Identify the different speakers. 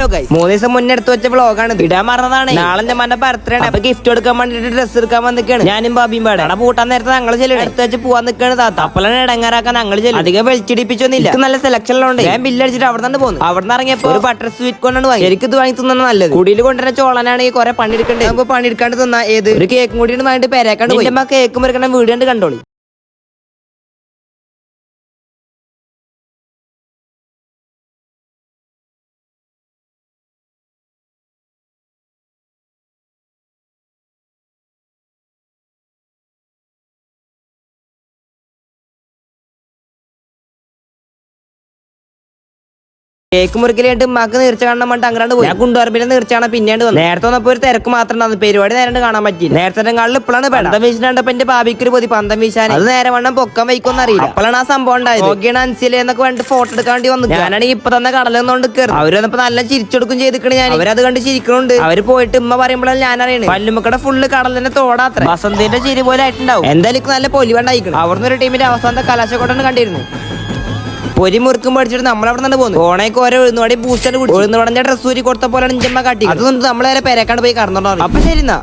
Speaker 1: Hello മൂന്ന് ദിവസം മുന്നേ എടുത്തു വെച്ച ഇടാൻ മറന്നതാണ്. നാളെ എന്റെ മന്റെ ബർത്ത്ഡേ ആണ്. അപ്പൊ ഗിഫ്റ്റ് കൊടുക്കാൻ വേണ്ടിട്ട് ഡ്രസ്സ് എടുക്കാൻ വന്നിക്കാണ് ഞാനും ബാബിയും പാടെ. അവിടെ പൂട്ടാൻ നേരത്തെ ഞങ്ങൾ ചെല്ലും എടുത്ത് വെച്ച് പോവാൻ നിൽക്കാണ് താത്ത. ഇടങ്ങാറാക്കാൻ ഞങ്ങൾ ചെല്ലും അധികം വെളിച്ചിടിപ്പിച്ചൊന്നുമില്ല നല്ല സെലക്ഷൻ ഉണ്ട് ഞാൻ ബില്ല് അടിച്ചിട്ട് അവിടെ നിന്ന് പോകുന്നു അവിടെ നിന്ന് ഇറങ്ങിയപ്പോ ഒരു ബട്ടർ സ്വീറ്റ് കൊണ്ടാണ് വാങ്ങി എനിക്ക് ഇത് വാങ്ങി തിന്നാണ് നല്ലത്. കുടിയിൽ കൊണ്ടുവരുന്ന ചോളനാണെങ്കിൽ കുറെ പണിയെടുക്കണ്ടേ? നമുക്ക് പണിയെടുക്കാണ്ട് തിന്നാ. ഏത്? ഒരു കേക്കും കൂടി വാങ്ങിട്ട് പേരേക്കാണ്ട് കേക്ക് മുറിക്കണ വീഡിയോ കണ്ട് കണ്ടോളി. കേക്ക് മുറിക്കലായിട്ട് ഉമ്മാക്ക് നീർച്ച കാണാൻ വേണ്ടി അങ്ങാണ്ട് പോയി. കുണ്ടുപറമ്പിലെ നീർച്ചയാണ് പിന്നീട് വന്നു നേരത്തെ വന്നപ്പോ ഒരു തിരക്ക് മാത്രം ഉണ്ടായിരുന്നു. പരിപാടി നേരെ കാണാൻ പറ്റില്ല നേരത്തെ കാളിൽ ഇപ്പോഴാണ് പന്തം വീശാണ്ടപ്പോ എന്റെ ബാബിക്ക് ഒരു പൊതി പന്തം വീശാൻ. അത് നേരെ വണ്ണം പൊക്കം വയ്ക്കൊന്നും അറിയില്ല. അപ്പോഴാണ് ആ സംഭവം ഉണ്ടായത്. നോക്കിയാണ് അൻസിലെ എന്നൊക്കെ വേണ്ടി ഫോട്ടോ എടുക്കാൻ വേണ്ടി വന്നു ഞാനാണെങ്കിൽ ഇപ്പൊ തന്നെ കടലെന്നുകൊണ്ട് കയറി അവർ വന്നപ്പോ നല്ല ചിരിച്ചെടുക്കും ചെയ്തിക്കണ് ഞാൻ അവരത് കണ്ട് ചിരിക്കണുണ്ട്. അവർ പോയിട്ട് ഉമ്മ പറയുമ്പോഴാണ് ഞാൻ അറിയണത് പല്ലുമക്കടെ ഫുള്ള് കടലിന്റെ തോടാത്ര വസന്തിന്റെ ചിരി പോലെ ആയിട്ടുണ്ടാവും. എന്തായാലും നല്ല പൊലിവണ്ടായിരിക്കണം അവിടുന്ന് ഒരു ടീമിന്റെ അവസാനത്തെ കലാശക്കോട്ടാണ് കണ്ടിരുന്നത് പൊരി മുറുക്കും പഠിച്ചിട്ട് നമ്മൾ അവിടെ നിന്ന് പോകുന്നു ഓണേക്ക് ഓരോ ഉഴുന്നുവാടി ബൂസ്റ്റർ കുടിച്ചു. ഉഴുന്നുവടന്റെ ഡ്രസ്സ് ഊരി കൊടുത്ത പോലെ നിഞ്ചമ്മ കാട്ടി അതൊന്നും നമ്മളെ പേരക്കാണ്ട് പോയി കടന്നോണ്ടോ അപ്പൊ ശരി എന്നാ.